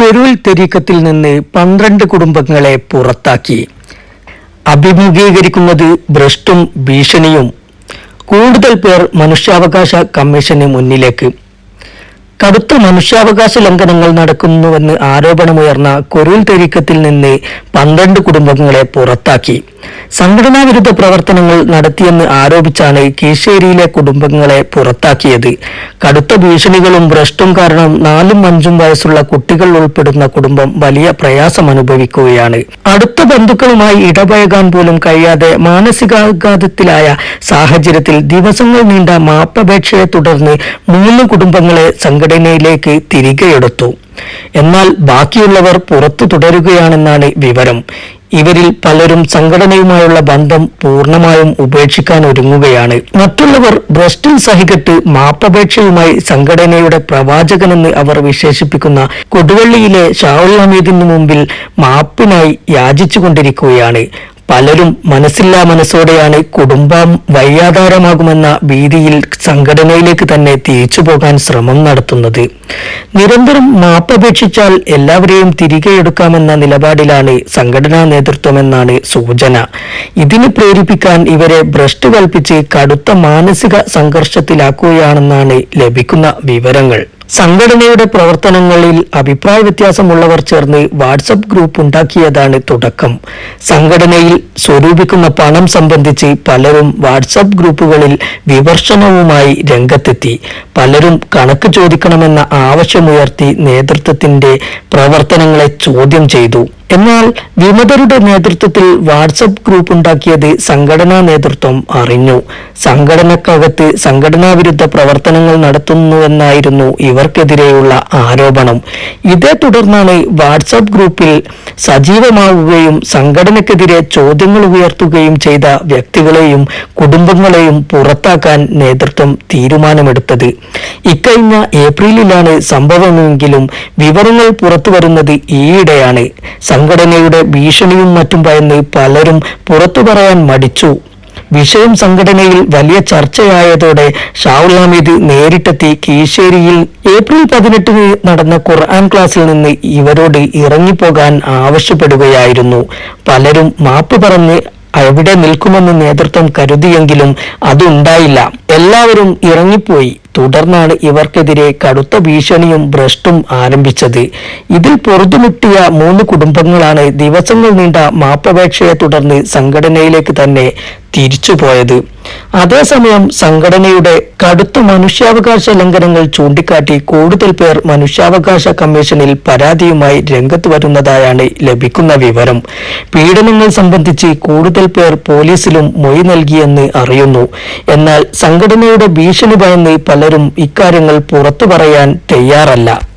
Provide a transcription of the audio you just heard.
കുരുൾ തെരീക്കത്തിൽ നിന്ന് പന്ത്രണ്ട് കുടുംബങ്ങളെ പുറത്താക്കി. അഭിമുഖീകരിക്കുന്നത് ഭ്രഷ്ടും ഭീഷണിയും. കൂടുതൽ പേർ മനുഷ്യാവകാശ കമ്മീഷന് മുന്നിലേക്ക്. കടുത്ത മനുഷ്യാവകാശ ലംഘനങ്ങൾ നടക്കുന്നുവെന്ന് ആരോപണമുയർന്ന കുരുൾ തെരീക്കത്തിൽ നിന്ന് പന്ത്രണ്ട് കുടുംബങ്ങളെ പുറത്താക്കി. സംഘടനാ വിരുദ്ധ പ്രവർത്തനങ്ങൾ നടത്തിയെന്ന് ആരോപിച്ചാണ് കീശേരിയിലെ കുടുംബങ്ങളെ പുറത്താക്കിയത്. കടുത്ത ഭീഷണികളും ഭ്രഷ്ടും കാരണം നാലും അഞ്ചും വയസ്സുള്ള കുട്ടികൾ ഉൾപ്പെടുന്ന കുടുംബം വലിയ പ്രയാസം അനുഭവിക്കുകയാണ് അടുത്ത ബന്ധുക്കളുമായി ഇടപഴകാൻ പോലും കഴിയാതെ മാനസികാഘാതത്തിലായ സാഹചര്യത്തിൽ ദിവസങ്ങൾ നീണ്ട മാപ്പപേക്ഷയെ തുടർന്ന് മൂന്ന് കുടുംബങ്ങളെ സംഘടനയിലേക്ക് തിരികെയെടുത്തു. എന്നാൽ ബാക്കിയുള്ളവർ പുറത്തു തുടരുകയാണെന്നാണ് വിവരം. ഇവരിൽ പലരും സംഘടനയുമായുള്ള ബന്ധം പൂർണമായും ഉപേക്ഷിക്കാൻ ഒരുങ്ങുകയാണ്. മറ്റുള്ളവർ ബ്രസ്റ്റിൽ സഹികെട്ട് മാപ്പപേക്ഷയുമായി സംഘടനയുടെ പ്രവാചകനെന്ന് അവർ വിശേഷിപ്പിക്കുന്ന കൊടുവള്ളിയിലെ ഷാവുൽ ഹമീദിന് മുമ്പിൽ മാപ്പിനായി യാചിച്ചുകൊണ്ടിരിക്കുകയാണ്. പലരും മനസ്സില്ലാ മനസ്സോടെയാണ് കുടുംബം വയ്യാധാരമാകുമെന്ന ഭീതിയിൽ സംഘടനയിലേക്ക് തന്നെ തിരിച്ചു പോകാൻ ശ്രമം നടത്തുന്നത്. നിരന്തരം മാപ്പപേക്ഷിച്ചാൽ എല്ലാവരെയും തിരികെ എടുക്കാമെന്ന നിലപാടിലാണ് സംഘടനാ നേതൃത്വമെന്നാണ് സൂചന. ഇതിന് പ്രേരിപ്പിക്കാൻ ഇവരെ ഭ്രഷ്ട് കൽപ്പിച്ച് കടുത്ത മാനസിക സംഘർഷത്തിലാക്കുകയാണെന്നാണ് ലഭിക്കുന്ന വിവരങ്ങൾ. സംഘടനയുടെ പ്രവർത്തനങ്ങളിൽ അഭിപ്രായ വ്യത്യാസമുള്ളവർ ചേർന്ന് വാട്സപ്പ് ഗ്രൂപ്പ് ഉണ്ടാക്കിയതാണ് തുടക്കം. സംഘടനയിൽ സ്വരൂപിക്കുന്ന പണം സംബന്ധിച്ച് പലരും വാട്സപ്പ് ഗ്രൂപ്പുകളിൽ വിമർശനവുമായി രംഗത്തെത്തി. പലരും കണക്ക് ചോദിക്കണമെന്ന ആവശ്യമുയർത്തി നേതൃത്വത്തിന്റെ പ്രവർത്തനങ്ങളെ ചോദ്യം ചെയ്തു. എന്നാൽ വിമതരുടെ നേതൃത്വത്തിൽ വാട്സപ്പ് ഗ്രൂപ്പ് ഉണ്ടാക്കിയത് സംഘടനാ നേതൃത്വം അറിഞ്ഞു. സംഘടനക്കകത്ത് സംഘടനാ വിരുദ്ധ പ്രവർത്തനങ്ങൾ നടത്തുന്നുവെന്നായിരുന്നു ഇവർക്കെതിരെയുള്ള ആരോപണം. ഇതേ തുടർന്നാണ് വാട്സപ്പ് ഗ്രൂപ്പിൽ സജീവമാവുകയും സംഘടനക്കെതിരെ ചോദ്യങ്ങൾ ഉയർത്തുകയും ചെയ്ത വ്യക്തികളെയും കുടുംബങ്ങളെയും പുറത്താക്കാൻ നേതൃത്വം തീരുമാനമെടുത്തത്. ഇക്കഴിഞ്ഞ ഏപ്രിലിലാണ് സംഭവമെങ്കിലും വിവരങ്ങൾ പുറത്തുവരുന്നത് ഈയിടെയാണ്. സംഘടനയുടെ ഭീഷണിയും മറ്റും ഭയന്ന് പലരും പുറത്തു പറയാൻ മടിച്ചു. വിഷയം സംഘടനയിൽ വലിയ ചർച്ചയായതോടെ ഷാവുൽ നേരിട്ടെത്തി കീശേരിയിൽ ഏപ്രിൽ പതിനെട്ടിന് നടന്ന ഖുർആൻ ക്ലാസ്സിൽ നിന്ന് ഇവരോട് ഇറങ്ങിപ്പോകാൻ ആവശ്യപ്പെടുകയായിരുന്നു. പലരും മാപ്പ് പറഞ്ഞ് അവിടെ നിൽക്കുമെന്ന് നേതൃത്വം കരുതിയെങ്കിലും അതുണ്ടായില്ല. എല്ലാവരും ഇറങ്ങിപ്പോയി. തുടർന്നാണ് ഇവർക്കെതിരെ കടുത്ത ഭീഷണിയും ഭ്രഷ്ടും ആരംഭിച്ചത്. ഇതിൽ പൊറുതുമുട്ടിയ മൂന്ന് കുടുംബങ്ങളാണ് ദിവസങ്ങൾ നീണ്ട മാപ്പപേക്ഷയെ തുടർന്ന് സംഘടനയിലേക്ക് തന്നെ തിരിച്ചുപോയത്. അതേസമയം സംഘടനയുടെ കടുത്ത മനുഷ്യാവകാശ ലംഘനങ്ങൾ ചൂണ്ടിക്കാട്ടി കൂടുതൽ പേർ മനുഷ്യാവകാശ കമ്മീഷനിൽ പരാതിയുമായി രംഗത്ത് വരുന്നതായാണ് ലഭിക്കുന്ന വിവരം. പീഡനങ്ങൾ സംബന്ധിച്ച് കൂടുതൽ പേർ പോലീസിലും മൊഴി നൽകിയെന്ന് അറിയുന്നു. എന്നാൽ സംഘടനയുടെ ഭീഷണി ഭയന്ന് പലരും ഇക്കാര്യങ്ങൾ പുറത്തു പറയാൻ തയ്യാറല്ല.